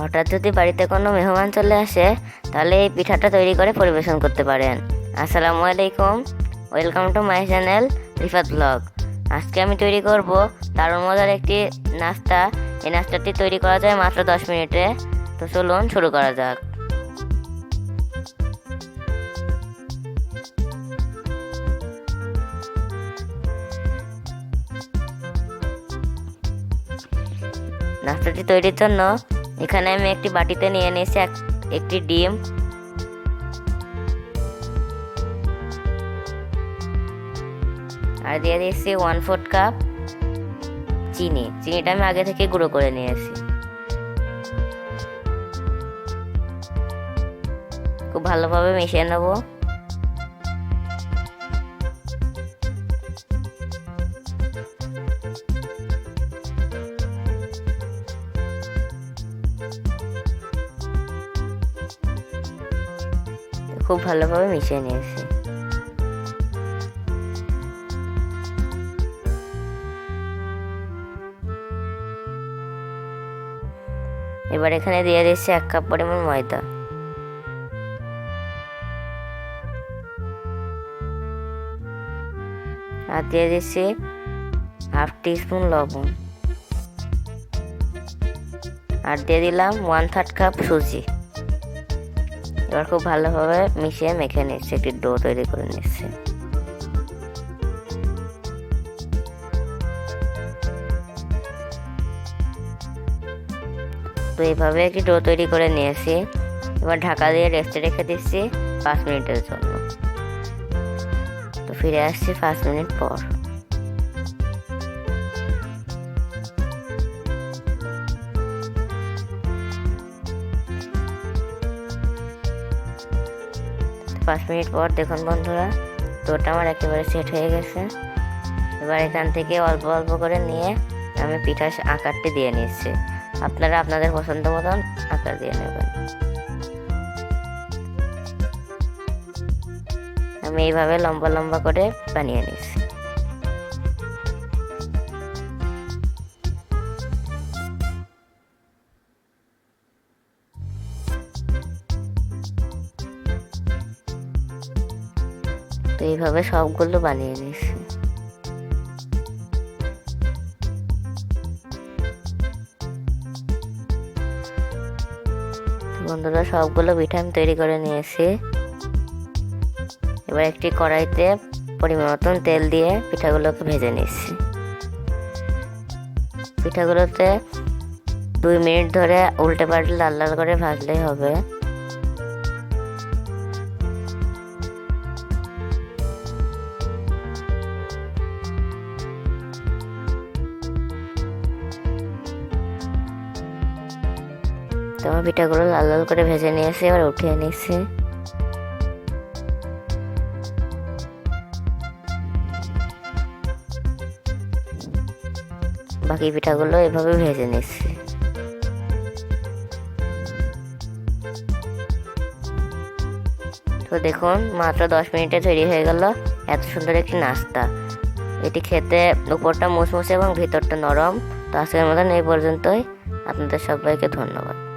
হঠাৎ যদি বাড়িতে কোনো মেহমান চলে আসে, তাহলে এই পিঠাটা তৈরি করে পরিবেশন করতে পারেন। আসসালামু আলাইকুম। Welcome to my channel Rifat blog আজকে আমি তৈরি করব দারুণ মজার একটি নাস্তা। এই নাস্তাটি তৈরি করা যায় মাত্র দশ মিনিটে। তো চলুন শুরু করা যাক। নাস্তাটি তৈরির জন্য এখানে আমি একটি বাটিতে নিয়ে নিয়েছি এক- একটি ডিম। আর দিয়ে দিয়েছি ওয়ান ফোর্থ কাপ চিনি। চিনিটা আমি আগে থেকে গুঁড়ো করে নিয়েছি। খুব ভালোভাবে মিশিয়ে নেব। খুব ভালোভাবে মিশিয়ে নিয়েছি। এবার এখানে দিয়ে দিচ্ছি এক কাপ পরিমাণ ময়দা। আর দিয়ে দিচ্ছি হাফ টিস্পুন লবণ। আর দিয়ে দিলাম ওয়ান থার্ড কাপ সুজি। এবার খুব ভালোভাবে মিশিয়ে মেখে নিচ্ছে একটি ডো তৈরি করে নিচ্ছে তো এইভাবে একটি ডো তৈরি করে নিয়েছি। এবার ঢাকা দিয়ে রেস্টে রেখে দিচ্ছি পাঁচ মিনিটের জন্য। তো ফিরে আসছি পাঁচ মিনিট পর। পাঁচ মিনিট পর, দেখুন বন্ধুরা তোটা আমার একেবারে সেট হয়ে গেছে। এবার এখান থেকে অল্প অল্প করে নিয়ে আমি পিঠার আকারটি দিয়ে নিচ্ছি। আপনারা আপনাদের পছন্দ মতন আকার দিয়ে নেবেন। আমি এইভাবে লম্বা লম্বা করে বানিয়ে নিচ্ছি। তো এইভাবে সবগুলো বানিয়ে নিচ্ছি বন্ধুরা, সবগুলো পিঠা আমি তৈরি করে নিয়েছি। এবার একটি কড়াইতে পরিমাণ মতন তেল দিয়ে পিঠাগুলোকে ভেজে নিচ্ছি। পিঠাগুলোতে দুই মিনিট ধরে উল্টে পাল্টে লাল লাল করে ভাজলেই হবে। তো আমার পিঠাগুলো লাল লাল করে ভেজে নিয়েছি, এবার উঠিয়ে নিচ্ছি। বাকি পিঠাগুলো এভাবে ভেজে নিচ্ছি। তো দেখুন, মাত্র দশ মিনিটে তৈরি হয়ে গেল এত সুন্দর একটি নাস্তা। এটি খেতে উপরটা মুসমুসে এবং ভিতরটা নরম। তো আজকের মতন এই পর্যন্তই। আপনাদের সবাইকে ধন্যবাদ।